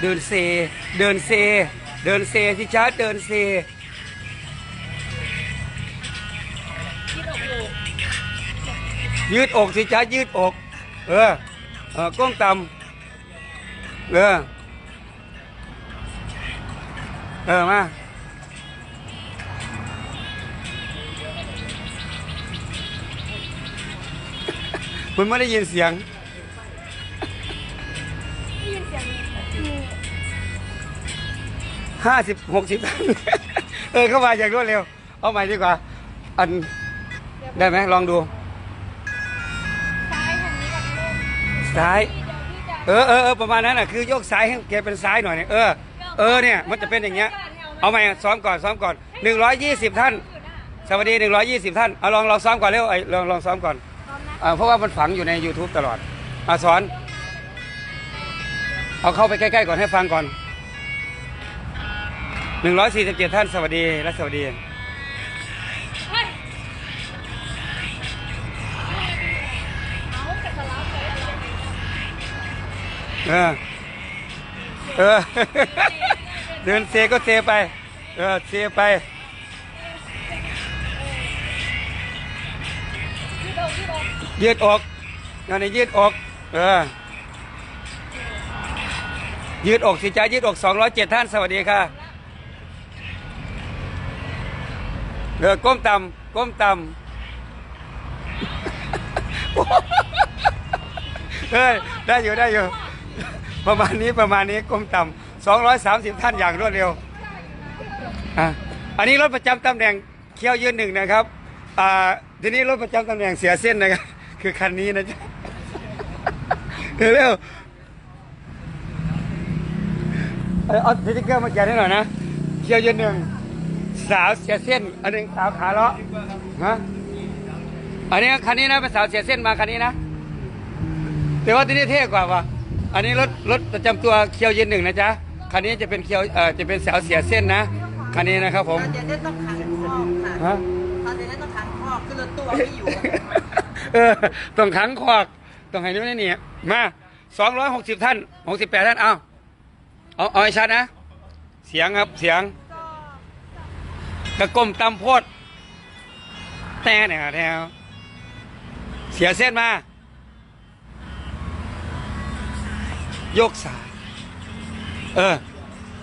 เดินเซ เดินเซ เดินเซสิจ้าเดินเซยืดอกสิจ้ายืดอก เออเออก้มต่ำเออ เออ มาคุณไม่ได้ยินเสียง ยินเสียงห้าสิบหกสิบเออเข้ามาอย่างรวดเร็ว เอาใหม่ดีกว่า อันได้ไหมลองดู ซ้ายทางนี้กับลงซ้าย เดี๋ยวพี่จะเออเออเออประมาณนั้นน่ะคือโยกซ้ายให้แกเป็นซ้ายหน่อยเนี่ยเออเออเนี่ยมันจะเป็นอย่างเงี้ย เอาใหม่ซ้อมก่อนซ้อมก่อนหนึ่งร้อยยี่สิบท่านสวัสดีหนึ่งร้อยยี่สิบท่าน เอาลองลองซ้อมก่อนเร็วไอ้ลองลองซ้อมก่อนพร้อมนะ อ่าเพราะว่ามันฝังอยู่ใน YouTube ตลอดอ่าสอน เอาเข้าไปใกล้ๆก่อนให้ฟังก่อนหนึ่งร้อยสี่สิบเจ็ดท่านสวัสดีและสวัสดี เออ เออ เดินเซก็เซไป เออ เซไปพี่โดพี่โดยืดอกงานนี้ยืดอก เออ ยืดอกสิจ้ายืดอก207 ท่านสวัสดีค่ะเออก้มต่ำก้มต่ำเฮ้ยได้อยู่ได้อยู่ ประมาณนี้ประมาณนี้ก้มต่ำ230 ท่านอย่างรวดเร็วอะอันนี้รถประจำตำแหน่งเคี้ยวยืนหนึ่งนะครับอ่าทีนี้รถประจำตำแหน่งเสียเส้นนะครับ คือคันนี้นะจ๊ะเร็วๆ เอาเอาสติ๊กเกอร์มาแกะให้หน่อยนะเคี้ยวยืนหนึ่งสาวเสียเส้น อันหนึงสาวขาเลาะฮะอันนี้คันนี้นะเป็นสาวเสียเส้นมาคันนี้นะแต่ว่าที่นี่เท่กว่าว่ะอันนี้รถรถประจำตัวเคียวยืนหนึ่งนะจ๊ะคันนี้จะเป็นเคียวเอ่อจะเป็นสาวเสียเส้นนะคันนี้นะครับผมตอนเย็นต้องขังคอกค่ะฮะตอนเย็นต้องขังคอกคือรถตู้ไม่อยู่อะเออต้องขังควักต้องให้นี่ไม่นี่มาสองร้อยหกสิบท่านหกสิบแปดท่านเอา เอาเอาให้ชัดนะ เสียงครับเสียงกระกลมตำโพดแต่เนี่ยแถวเสียเส้นมา ยกซ้าย เออ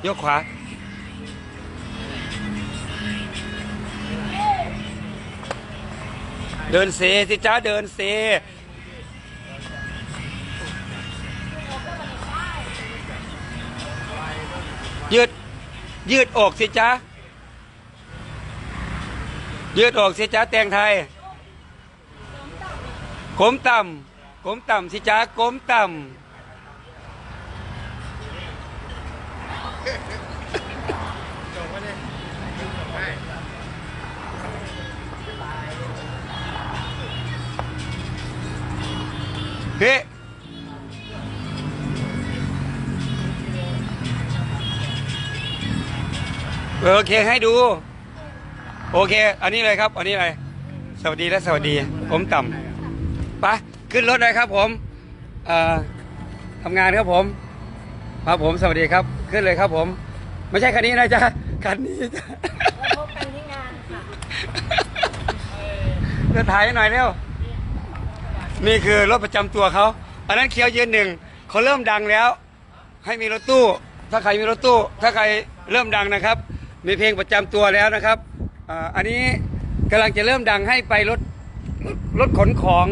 ยกขวา เดินเซสิจ้าเดินเซ ยืด ยืดอกสิจ้ายืดอกสิจ้าแตงไทยก้มต่ำก้มต่ำสิจ้าก้มต่ำเฮ้ โอเคให้ดู โอเค อันนี้เลยครับ อันนี้อะไร สวัสดีและสวัสดี ผมต่ำไปขึ้นรถเลยครับ ผมเอ่อทำงานครับผมครับผมสวัสดีครับ ขึ้นเลยครับ ผม ไม่ใช่คันนี้นะจ๊ะคันนี้จ้ะแล้วพบกันที่งานค่ะเดินถ่ายให้หน่อยเร็วนี่คือรถประจำตัวเขาอันนั้นเคียวยืนหนึ่งเขาเริ่มดังแล้ว ให้มีรถตู้ ถ้าใครมีรถตู้ ถ้าใครเริ่มดังนะครับ มีเพลงประจำตัวแล้วนะครับอ่าอันนี้กำลังจะเริ่มดังให้ไปรถรถรถขนของ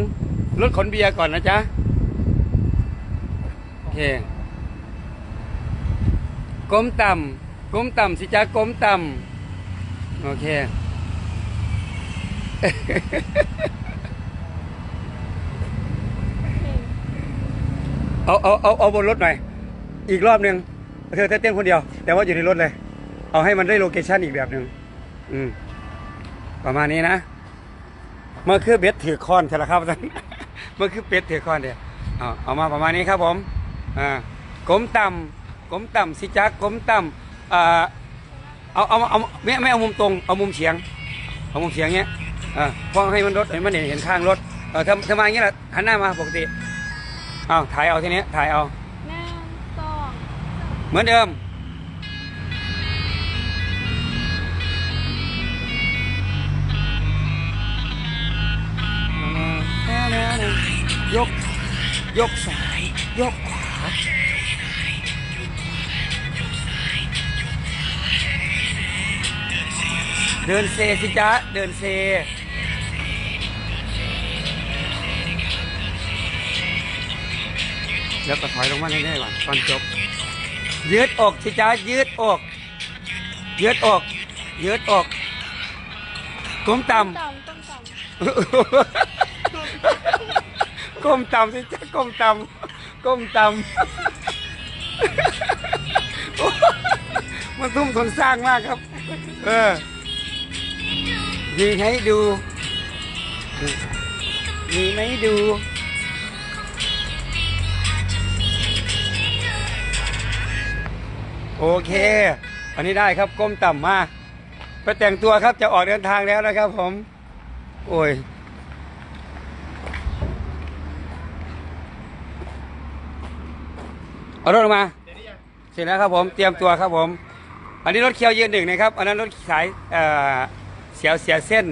รถขนเบียร์ก่อนนะจ๊ะโอเคก้มต่ำก้มต่ำสิจ๊ะก้มต่ำโอเค เอาเอาเอาเอาบนรถหน่อย อีกรอบหนึ่งเธอเธอเต้นคนเดียว แต่ว่าอยู่ในรถเลย เอาให้มันได้โลเคชั่นอีกแบบหนึ่งอืม ประมาณนี้นะ เมื่อคือเบ็ดถือคอนใช่ละครับท่านเมื่อคือเป็ดถือคอนเดียวเอาเอามาประมาณนี้ครับผมอ่ากลมต่ำกลมต่ำสิจ๊ะกลมต่ำอ่าเอาเอาเอาไม่ไม่เอามุมตรงเอามุมเฉียง เอามุมเฉียงเงี้ยอ่าเพราะให้มันรถเห็นมันเห็นเห็นข้างรถเออทำทำมาอย่างเงี้ยแหละหันหน้ามาปกติเอาถ่ายเอาทีนี้ถ่ายเอาหนึ่งสองเหมือนเดิม ยก ยกซ้าย ยกขวา เดินเซสิจ๊ะ เดินเซ แล้วก็ถอยลงมาเรื่อยๆก่อนก่อนจบ ยืดอกสิจ๊ะ ยืดอก ยืดอก ยืดอกก้มต่ำต่ำต้มต่ำ ก้มต่ำสิจ๊ะก้มต่ำก้มต่ำมันทุ่มทุนสร้างมากครับ เออยิงให้ดูมีไหมดูโอเค อันนี้ได้ครับก้มต่ำมาไปแต่งตัวครับจะออกเดินทางแล้วนะครับผม โอ้ย เอารถออกมาเสร็จแล้วครับผมเตรียมตัวครับผม อันนี้รถเคียวยืนหนึ่งนะครับ อันนั้นรถสายเอ่อเสียวเสียเส้น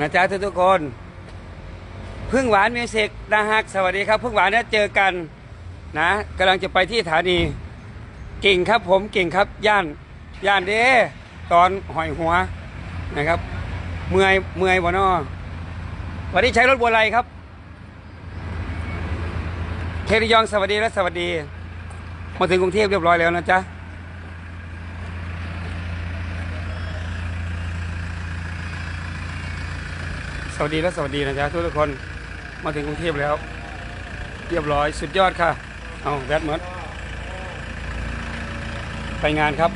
นะจ๊ะทุกทุกคนพึ่งหวานมิวสิกนะฮะสวัสดีครับพึ่งหวานเนี่ยเจอกันนะกำลังจะไปที่สถานีเก่งครับผมเก่งครับย่านย่านเด้ตอนหอยหัวนะครับ เมื่อยเมื่อยบ่นอวันนี้ใช้รถบัวไรครับ เทริยองสวัสดีและสวัสดี มาถึงกรุงเทพเรียบร้อยแล้วนะจ๊ะ สวัสดีและสวัสดีนะจ๊ะทุกทุกคนมาถึงกรุงเทพแล้ว เรียบร้อยสุดยอดค่ะ เอาแบตหมดไปงานครับ